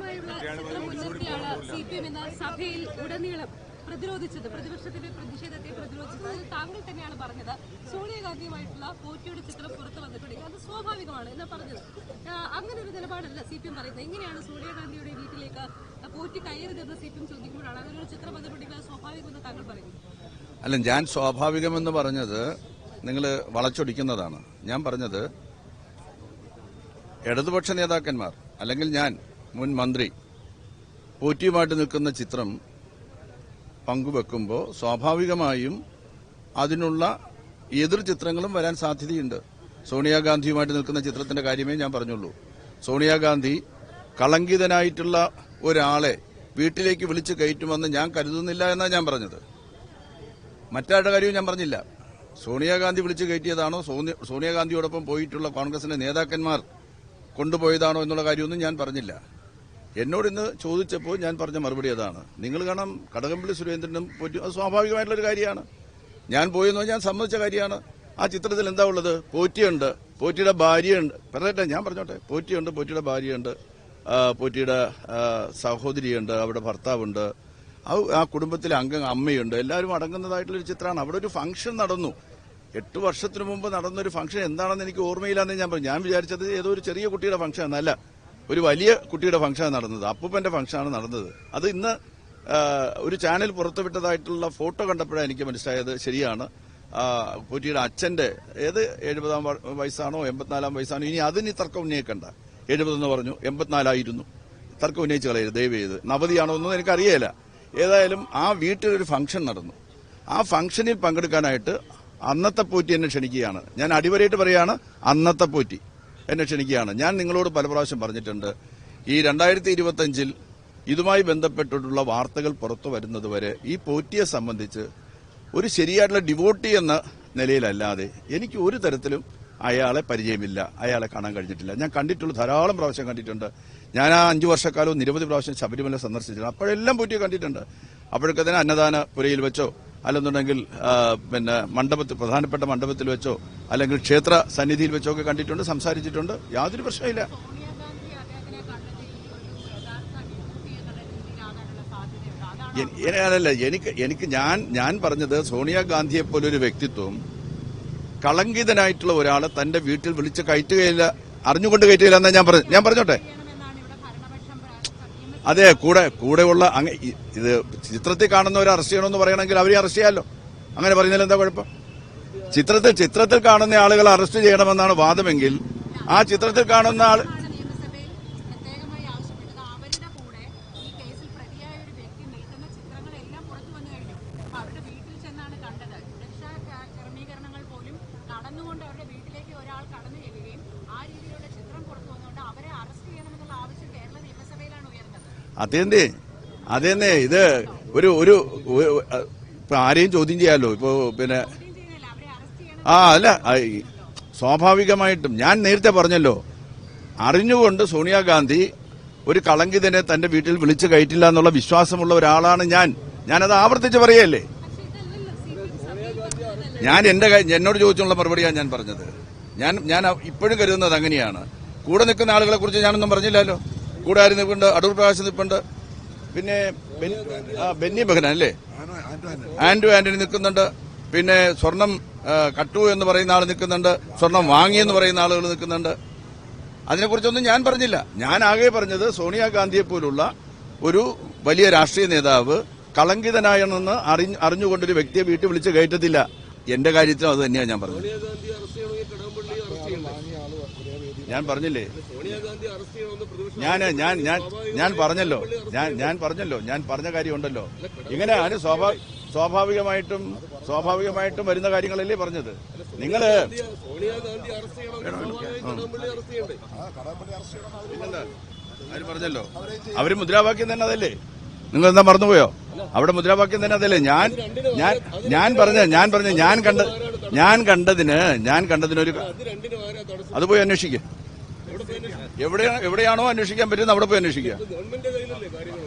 മുൻനിർത്തിയാണ് C P M എന്ന സഭയിൽ ഉടനീളം പ്രതിരോധിച്ചത്. പ്രതിപക്ഷത്തിന്റെ പ്രതിഷേധത്തെ പ്രതിരോധിച്ചത്. അത് താങ്കൾ തന്നെയാണ് പറഞ്ഞത്. സോണിയാഗാന്ധിയുമായിട്ടുള്ള പോറ്റിയുടെ ചിത്രം പുറത്തു വന്നിട്ടുണ്ടെങ്കിൽ അത് സ്വാഭാവികമാണ് എന്നാ പറഞ്ഞത്. അങ്ങനെ ഒരു നിലപാടല്ല സി പി എം പറയുന്നത്. എങ്ങനെയാണ് സോണിയാഗാന്ധിയുടെ വീട്ടിലേക്ക് പോറ്റി കയറുതെന്ന് സി പി എം ചോദിക്കുമ്പോഴാണ് അങ്ങനെ ഒരു ചിത്രം വന്നിട്ടുണ്ടെങ്കിൽ അത് സ്വാഭാവികമെന്ന് താങ്കൾ പറയുന്നു? അല്ല ഞാൻ സ്വാഭാവികമെന്ന് പറഞ്ഞത് നിങ്ങൾ വളച്ചൊടിക്കുന്നതാണ്. ഞാൻ പറഞ്ഞത് ഇടതുപക്ഷ നേതാക്കന്മാർ അല്ലെങ്കിൽ ഞാൻ മുൻ മന്ത്രി പോറ്റിയുമായിട്ട് നിൽക്കുന്ന ചിത്രം പങ്കുവെക്കുമ്പോൾ സ്വാഭാവികമായും അതിനുള്ള എതിർ ചിത്രങ്ങളും വരാൻ സാധ്യതയുണ്ട്. സോണിയാഗാന്ധിയുമായിട്ട് നിൽക്കുന്ന ചിത്രത്തിന്റെ കാര്യമേ ഞാൻ പറഞ്ഞുള്ളൂ. സോണിയാഗാന്ധി കളങ്കിതനായിട്ടുള്ള ഒരാളെ വീട്ടിലേക്ക് വിളിച്ചു കയറ്റുമെന്ന് ഞാൻ കരുതുന്നില്ല എന്നാണ് ഞാൻ പറഞ്ഞത്. മറ്റാരുടെ കാര്യവും ഞാൻ പറഞ്ഞില്ല. സോണിയാഗാന്ധി വിളിച്ചു കയറ്റിയതാണോ സോണി- സോണിയാഗാന്ധിയോടൊപ്പം പോയിട്ടുള്ള കോൺഗ്രസിന്റെ നേതാക്കന്മാർ കൊണ്ടുപോയതാണോ എന്നുള്ള കാര്യമൊന്നും ഞാൻ പറഞ്ഞില്ല. എന്നോട് ഇന്ന് ചോദിച്ചപ്പോൾ ഞാൻ പറഞ്ഞ മറുപടി അതാണ്. നിങ്ങൾ കാണാം കടകംപള്ളി സുരേന്ദ്രനും പോറ്റും അത് സ്വാഭാവികമായിട്ടുള്ളൊരു കാര്യമാണ്. ഞാൻ പോയെന്ന് ഞാൻ സമ്മതിച്ച കാര്യമാണ്. ആ ചിത്രത്തിൽ എന്താ ഉള്ളത്? പോറ്റിയുണ്ട്. പോറ്റിയുടെ ഭാര്യയുണ്ട്. പറഞ്ഞിട്ട് ഞാൻ പറഞ്ഞോട്ടെ. പോറ്റിയുണ്ട് പോറ്റിയുടെ ഭാര്യയുണ്ട്. പോറ്റിയുടെ സഹോദരിയുണ്ട് അവിടെ ഭർത്താവുണ്ട്. ആ കുടുംബത്തിലെ അംഗം അമ്മയുണ്ട്. എല്ലാവരും അടങ്ങുന്നതായിട്ടുള്ളൊരു ചിത്രമാണ്. അവിടെ ഒരു ഫംഗ്ഷൻ നടന്നു. എട്ട് വർഷത്തിനു മുമ്പ് നടന്നൊരു ഫംഗ്ഷൻ എന്താണെന്ന് എനിക്ക് ഓർമ്മയില്ലാന്ന് ഞാൻ പറഞ്ഞു. ഞാൻ വിചാരിച്ചത് ഏതോ ഒരു ചെറിയ കുട്ടിയുടെ ഫംഗ്ഷൻ എന്നല്ല ഒരു വലിയ കുട്ടിയുടെ ഫംഗ്ഷനാണ് നടന്നത്. അപ്പൂപ്പന്റെ ഫംഗ്ഷനാണ് നടന്നത്. അത് ഇന്ന് ഒരു ചാനൽ പുറത്തുവിട്ടതായിട്ടുള്ള ഫോട്ടോ കണ്ടപ്പോഴാണ് എനിക്ക് മനസ്സിലായത് ശരിയാണ്. കുട്ടിയുടെ അച്ഛന്റെ ഏത് എഴുപതാം വയസ്സാണോ എൺപത്തിനാലാം വയസ്സാണോ ഇനി അതിന് തർക്കം ഉന്നയിക്കണ്ട. എഴുപതെന്ന് പറഞ്ഞു എൺപത്തിനാലായിരുന്നു. തർക്കം ഉന്നയിച്ച് കളയരുത് ദയവ് ചെയ്ത്. നവതിയാണോ എന്നൊന്നും എനിക്കറിയില്ല ഏതായാലും ആ വീട്ടിലൊരു ഫംഗ്ഷൻ നടന്നു. ആ ഫംഗ്ഷനിൽ പങ്കെടുക്കാനായിട്ട് അന്നത്തെ പോറ്റി എന്നെ ക്ഷണിക്കുകയാണ്. ഞാൻ അടിവരയിട്ട് പറയാണ് അന്നത്തെ പോറ്റി. എന്നെ ക്ഷണിക്കുകയാണ്. ഞാൻ നിങ്ങളോട് പല പ്രാവശ്യം പറഞ്ഞിട്ടുണ്ട് ഈ രണ്ടായിരത്തി ഇരുപത്തഞ്ചിൽ ഇതുമായി ബന്ധപ്പെട്ടിട്ടുള്ള വാർത്തകൾ പുറത്തു വരുന്നത് വരെ ഈ പോറ്റിയെ സംബന്ധിച്ച് ഒരു ശരിയായിട്ടുള്ള ഡിവോട്ടി എന്ന നിലയിലല്ലാതെ എനിക്ക് ഒരു തരത്തിലും അയാളെ പരിചയമില്ല അയാളെ കാണാൻ കഴിഞ്ഞിട്ടില്ല. ഞാൻ കണ്ടിട്ടുള്ള ധാരാളം പ്രാവശ്യം കണ്ടിട്ടുണ്ട്. ഞാൻ ആ അഞ്ചു വർഷക്കാലവും നിരവധി പ്രാവശ്യം ശബരിമല സന്ദർശിച്ചിട്ടുണ്ട്. അപ്പോഴെല്ലാം പോറ്റിയെ കണ്ടിട്ടുണ്ട്. അപ്പോഴൊക്കെ തന്നെ അന്നദാന പുരയിൽ വെച്ചോ അല്ലെന്നുണ്ടെങ്കിൽ പിന്നെ മണ്ഡപത്തിൽ പ്രധാനപ്പെട്ട മണ്ഡപത്തിൽ വെച്ചോ അല്ലെങ്കിൽ ക്ഷേത്ര സന്നിധിയിൽ വെച്ചോ ഒക്കെ കണ്ടിട്ടുണ്ട് സംസാരിച്ചിട്ടുണ്ട്. യാതൊരു പ്രശ്നമില്ല അല്ല എനിക്ക് എനിക്ക് ഞാൻ ഞാൻ പറഞ്ഞത് സോണിയാഗാന്ധിയെ പോലൊരു വ്യക്തിത്വം കളങ്കിതനായിട്ടുള്ള ഒരാളെ തന്റെ വീട്ടിൽ വിളിച്ച് കയറ്റുകയില്ല അറിഞ്ഞുകൊണ്ട് കയറ്റുകയില്ല എന്നാ ഞാൻ പറഞ്ഞു ഞാൻ പറഞ്ഞോട്ടെ? അതെ കൂടെ കൂടെയുള്ള ഇത് ചിത്രത്തിൽ കാണുന്നവരെ അറസ്റ്റ് ചെയ്യണമെന്ന് പറയണമെങ്കിൽ അവരെ അറസ്റ്റ് ചെയ്യാമല്ലോ അങ്ങനെ പറയുന്നതിൽ എന്താ കുഴപ്പം? ചിത്രത്തിൽ ചിത്രത്തിൽ കാണുന്ന ആളുകൾ അറസ്റ്റ് ചെയ്യണമെന്നാണ് വാദമെങ്കിൽ ആ ചിത്രത്തിൽ കാണുന്ന ആൾ അതെന്തേ അതെന്നെ. ഇത് ഒരു ഒരു ഇപ്പൊ ആരെയും ചോദ്യം ചെയ്യാലോ? ഇപ്പോ പിന്നെ ആ അല്ല സ്വാഭാവികമായിട്ടും ഞാൻ നേരത്തെ പറഞ്ഞല്ലോ. അറിഞ്ഞുകൊണ്ട് സോണിയാഗാന്ധി ഒരു കളങ്കിതനെ തന്റെ വീട്ടിൽ വിളിച്ചു കയറ്റില്ല എന്നുള്ള വിശ്വാസമുള്ള ഒരാളാണ് ഞാൻ. ഞാനത് ആവർത്തിച്ച് പറയല്ലേ? ഞാൻ എന്റെ എന്നോട് ചോദിച്ചുള്ള മറുപടിയാണ് ഞാൻ പറഞ്ഞത്. ഞാൻ ഞാൻ ഇപ്പോഴും കരുതുന്നത് അങ്ങനെയാണ്. കൂടെ നിൽക്കുന്ന ആളുകളെ കുറിച്ച് ഞാനൊന്നും പറഞ്ഞില്ലല്ലോ. കൂടെ ആര് നിൽപ്പുണ്ട് അടൂർ പ്രകാശ് നിൽപ്പുണ്ട് പിന്നെ ബെന്നി ബഹന അല്ലേ ആന്റു ആന്റണി നിൽക്കുന്നുണ്ട്. പിന്നെ സ്വർണം കട്ടു എന്ന് പറയുന്ന ആൾ നിൽക്കുന്നുണ്ട്. സ്വർണം വാങ്ങിയെന്ന് പറയുന്ന ആളുകൾ നിൽക്കുന്നുണ്ട്. അതിനെക്കുറിച്ചൊന്നും ഞാൻ പറഞ്ഞില്ല. ഞാൻ ആകെ പറഞ്ഞത് സോണിയാഗാന്ധിയെ പോലുള്ള ഒരു വലിയ രാഷ്ട്രീയ നേതാവ് കളങ്കിതനായെന്ന് അറിഞ്ഞ് അറിഞ്ഞുകൊണ്ടൊരു വ്യക്തിയെ വീട്ടിൽ വിളിച്ച് കയറ്റത്തില്ല. എന്റെ കാര്യത്തിലും അത് തന്നെയാണ് ഞാൻ പറഞ്ഞത് സോണിയാഗാന്ധി അറസ്റ്റ് ചെയ്യണമെങ്കിൽ കടകംപള്ളി അറസ്റ്റ് ചെയ്യണ്ടേ ഞാൻ പറഞ്ഞില്ലേ? ഞാൻ ഞാൻ ഞാൻ ഞാൻ പറഞ്ഞല്ലോ. ഞാൻ ഞാൻ പറഞ്ഞല്ലോ. ഞാൻ പറഞ്ഞ കാര്യമുണ്ടല്ലോ. ഇങ്ങനെ അതിന് സ്വാഭാവികമായിട്ടും സ്വാഭാവികമായിട്ടും വരുന്ന കാര്യങ്ങളല്ലേ പറഞ്ഞത്? നിങ്ങൾ? അവർ പറഞ്ഞല്ലോ. അവർ മുദ്രാവാക്യം തന്നെ അതല്ലേ? നിങ്ങൾ എന്താ മറന്നുപോയോ അവിടെ മുദ്രാവാക്യം തന്നെ അതല്ലേ? ഞാൻ ഞാൻ ഞാൻ പറഞ്ഞ ഞാൻ പറഞ്ഞ ഞാൻ കണ്ട ഞാൻ കണ്ടതിന് ഞാൻ കണ്ടതിനൊരു അത് പോയി അന്വേഷിക്കുക എവിടെ എവിടെയാ എവിടെയാണോ അന്വേഷിക്കാൻ പറ്റുന്നത് അവിടെ പോയി അന്വേഷിക്കുക. കാര്യങ്ങൾ?